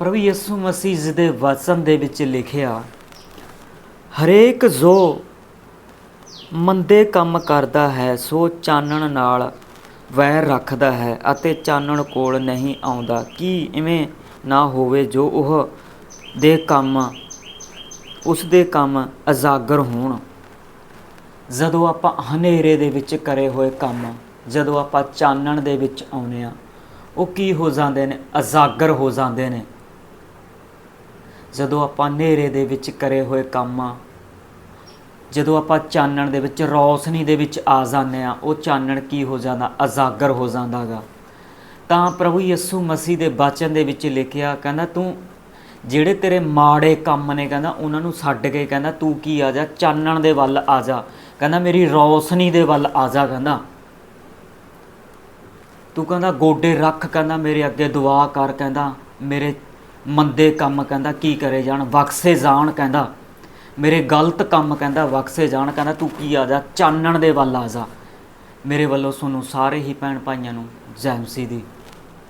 ਪ੍ਰਭੂ ਯਿਸੂ ਮਸੀਹ ਜੀ ਦੇ ਵਚਨ ਦੇ ਵਿੱਚ ਲਿਖਿਆ, ਹਰੇਕ ਜੋ ਮੰਦੇ ਕੰਮ ਕਰਦਾ ਹੈ, ਸੋ ਚਾਨਣ ਨਾਲ ਵੈਰ ਰੱਖਦਾ ਹੈ ਅਤੇ ਚਾਨਣ ਕੋਲ ਨਹੀਂ ਆਉਂਦਾ। ਕੀ ਇਵੇਂ ਨਾ ਹੋਵੇ ਜੋ ਉਹ ਦੇ ਕੰਮ, ਉਸ ਦੇ ਕੰਮ ਅਜਾਗਰ ਹੋਣ? ਜਦੋਂ ਆਪਾਂ ਹਨੇਰੇ ਦੇ ਵਿੱਚ ਕਰੇ ਹੋਏ ਕੰਮ, ਜਦੋਂ ਆਪਾਂ ਚਾਨਣ ਦੇ ਵਿੱਚ ਆਉਨੇ ਆ ਉਹ ਕੀ ਹੋ ਜਾਂਦੇ ਨੇ? ਅਜਾਗਰ ਹੋ ਜਾਂਦੇ ਨੇ। ਜਦੋਂ ਆਪਾਂ ਹਨੇਰੇ ਦੇ ਵਿੱਚ ਕਰੇ ਹੋਏ ਕੰਮ ਆ ਜਦੋਂ ਆਪਾਂ ਚਾਨਣ ਦੇ ਵਿੱਚ, ਰੌਸ਼ਨੀ ਦੇ ਵਿੱਚ ਆ ਜਾਂਦੇ ਆ ਉਹ ਚਾਨਣ ਕੀ ਹੋ ਜਾਂਦਾ? ਅਜਾਗਰ ਹੋ ਜਾਂਦਾਗਾ। ਤਾਂ ਪ੍ਰਭੂ ਯਿਸੂ ਮਸੀਹ ਦੇ ਬਚਨ ਦੇ ਵਿੱਚ ਲਿਖਿਆ, ਕਹਿੰਦਾ, ਤੂੰ ਜਿਹੜੇ ਤੇਰੇ ਮਾੜੇ ਕੰਮ ਨੇ, ਕਹਿੰਦਾ, ਉਹਨਾਂ ਨੂੰ ਛੱਡ ਕੇ, ਕਹਿੰਦਾ, ਤੂੰ ਕੀ ਆ ਜਾ? ਚਾਨਣ ਦੇ ਵੱਲ ਆ ਜਾ। ਕਹਿੰਦਾ, ਮੇਰੀ ਰੌਸ਼ਨੀ ਦੇ ਵੱਲ ਆ ਜਾ, ਕਹਿੰਦਾ। ਤੂੰ ਕਹਿੰਦਾ, ਗੋਡੇ ਰੱਖ, ਕਹਿੰਦਾ, ਮੇਰੇ ਅੱਗੇ ਦੁਆ ਕਰ, ਕਹਿੰਦਾ, ਮੇਰੇ ਮੰਦੇ ਕੰਮ ਕਹਿੰਦਾ, ਕੀ ਕਰੇ ਜਾਣ? ਬਖਸ਼ੇ ਜਾਣ ਕਹਿੰਦਾ। ਮੇਰੇ ਗਲਤ ਕੰਮ ਕਹਿੰਦਾ ਬਖਸ਼ੇ ਜਾਣ ਕਹਿੰਦਾ, ਤੂੰ ਕੀ ਆ ਜਾ? ਚਾਨਣ ਦੇ ਵੱਲ ਆ ਜਾ। ਮੇਰੇ ਵੱਲੋਂ ਤੁਹਾਨੂੰ ਸਾਰੇ ਹੀ ਭੈਣ ਭਾਈਆਂ ਨੂੰ ਜੈ ਮਸੀਹ ਦੀ।